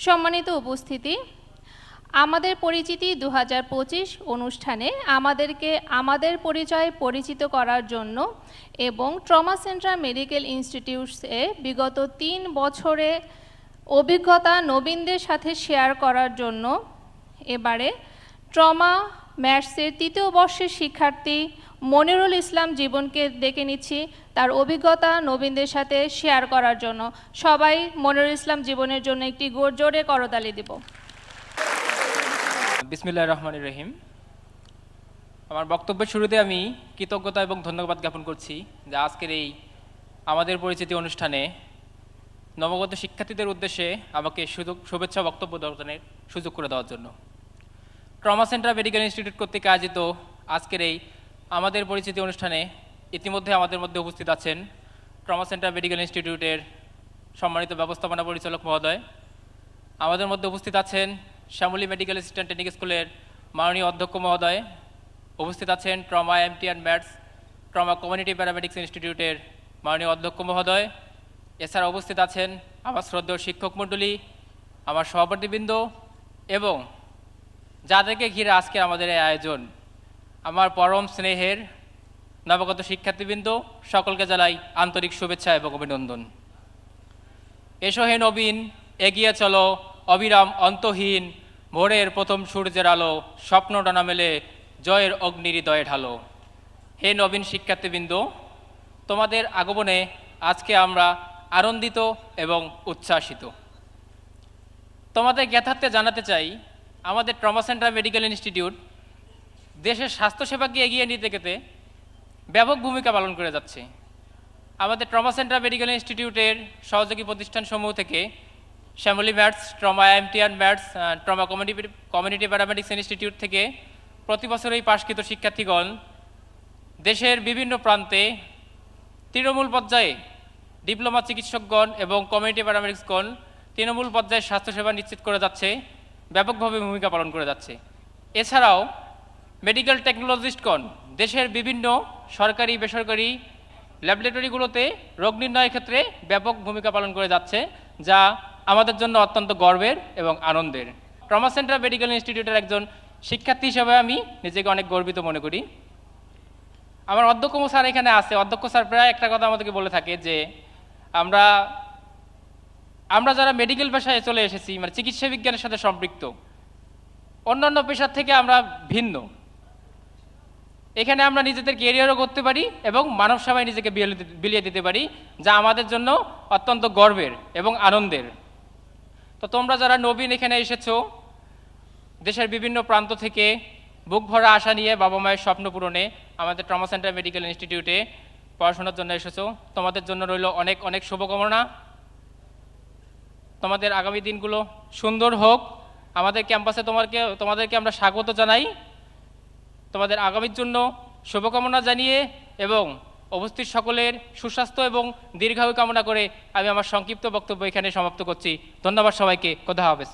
সম্মানিত উপস্থিতি, আমাদের পরিচিতি দু হাজার পঁচিশ অনুষ্ঠানে আমাদেরকে আমাদের পরিচয় পরিচিত করার জন্য এবং ট্রমা সেন্টার মেডিকেল ইনস্টিটিউটসে বিগত তিন বছরে অভিজ্ঞতা নবীনদের সাথে শেয়ার করার জন্য এবারে ট্রমা ম্যাথসের তৃতীয় বর্ষের শিক্ষার্থী মনিরুল ইসলাম জীবনকে ডেকে নিচ্ছি তার অভিজ্ঞতা নবীনদের সাথে শেয়ার করার জন্য। সবাই মনিরুল ইসলাম জীবনের জন্য একটি জোরে করতালি দেব। বিসমিল্লাহ রহমান রহিম। আমার বক্তব্যের শুরুতে আমি কৃতজ্ঞতা এবং ধন্যবাদ জ্ঞাপন করছি যে আজকের এই আমাদের পরিচিতি অনুষ্ঠানে নবগত শিক্ষার্থীদের উদ্দেশ্যে আমাকে সুযোগ, শুভেচ্ছা বক্তব্য দর্শনের সুযোগ করে দেওয়ার জন্য। ট্রমা সেন্টার মেডিকেল ইনস্টিটিউট কর্তৃক আয়োজিত আজকের এই আমাদের পরিচিতি অনুষ্ঠানে ইতিমধ্যে আমাদের মধ্যে উপস্থিত আছেন ট্রমা সেন্টার মেডিকেল ইনস্টিটিউটের সম্মানিত ব্যবস্থাপনা পরিচালক মহোদয়। আমাদের মধ্যে উপস্থিত আছেন শ্যামলী মেডিকেল অ্যাসিস্ট্যান্ট ট্রেনিং স্কুলের মাননীয় অধ্যক্ষ মহোদয়। উপস্থিত আছেন Trauma EMT and MATS Trauma Community Paramedics ইনস্টিটিউটের মাননীয় অধ্যক্ষ মহোদয়। এছাড়া উপস্থিত আছেন আমার শ্রদ্ধেয় শিক্ষক মণ্ডলী, আমার সভাপতিবৃন্দ এবং যাদেরকে ঘিরে আজকে আমাদের এই আয়োজন। আমার পরম স্নেহের নবাগত শিক্ষার্থীবৃন্দ, সকলকে জানাই আন্তরিক শুভেচ্ছা এবং অভিনন্দন। এসো হে নবীন, এগিয়ে চলো, অবিরাম অন্তহীন, ভোরের প্রথম সূর্যের আলো স্বপ্ন ডানা মেলে জয়ের অগ্নিহৃদয়ে ঢালো। হে নবীন শিক্ষার্থীবৃন্দ, তোমাদের আগমনে আজকে আমরা আনন্দিত এবং উচ্ছ্বাসিত। তোমাদের জ্ঞাতার্থে জানাতে চাই, আমাদের ট্রমা সেন্টার মেডিকেল ইনস্টিটিউট দেশের স্বাস্থ্যসেবাকে এগিয়ে নিতে গেতে ব্যাপক ভূমিকা পালন করে যাচ্ছে। আমাদের ট্রমা সেন্টার মেডিকেল ইনস্টিটিউটের সহযোগী প্রতিষ্ঠানসমূহ থেকে Shyamoli MATS, Trauma EMTR MATS Trauma Community Community Paramedics Institute থেকে প্রতি বছরই পাশকৃত শিক্ষার্থীগণ দেশের বিভিন্ন প্রান্তে তৃণমূল পর্যায়ে ডিপ্লোমা চিকিৎসকগণ এবং কমিউনিটি প্যারামেডিক্সগণ তৃণমূল পর্যায়ে স্বাস্থ্যসেবা নিশ্চিত করে যাচ্ছে, ব্যাপকভাবে ভূমিকা পালন করে যাচ্ছে। এছাড়াও মেডিকেল টেকনোলজিস্টগণ দেশের বিভিন্ন সরকারি, বেসরকারি ল্যাবরেটরিগুলোতে রোগ নির্ণয়ের ক্ষেত্রে ব্যাপক ভূমিকা পালন করে যাচ্ছে, যা আমাদের জন্য অত্যন্ত গর্বের এবং আনন্দের। ট্রমা সেন্টার মেডিকেল ইনস্টিটিউটের একজন শিক্ষার্থী হিসেবে আমি নিজেকে অনেক গর্বিত মনে করি। আমার অধ্যক্ষ স্যার এখানে আছে। অধ্যক্ষ স্যার প্রায় একটা কথা আমাদেরকে বলে থাকে যে, আমরা আমরা যারা মেডিকেল পেশায় চলে এসেছি মানে চিকিৎসা বিজ্ঞানের সাথে সম্পৃক্ত, অন্যান্য পেশার থেকে আমরা ভিন্ন। এখানে আমরা নিজেদের কেরিয়ারও করতে পারি এবং মানব সেবায় নিজেকে বিলিয়ে দিতে- পারি, যা আমাদের জন্য অত্যন্ত গর্বের এবং আনন্দের। তো তোমরা যারা নবীন এখানে এসেছ, দেশের বিভিন্ন প্রান্ত থেকে বুক ভরা আশা নিয়ে বাবা মায়ের স্বপ্ন পূরণে আমাদের ট্রমা সেন্টার মেডিকেল ইনস্টিটিউটে পড়াশোনার জন্য এসেছ, তোমাদের জন্য রইল অনেক অনেক শুভকামনা। তোমাদের আগামী দিনগুলো সুন্দর হোক। আমাদের ক্যাম্পাসে তোমাকে তোমাদেরকে আমরা স্বাগত জানাই। তোমাদের আগামীর জন্য শুভকামনা জানিয়ে এবং উপস্থিত সকলের সুস্বাস্থ্য এবং দীর্ঘায়ু কামনা করে আমি আমার সংক্ষিপ্ত বক্তব্য এখানে সমাপ্ত করছি। ধন্যবাদ সবাইকে। কথা হাফেজ।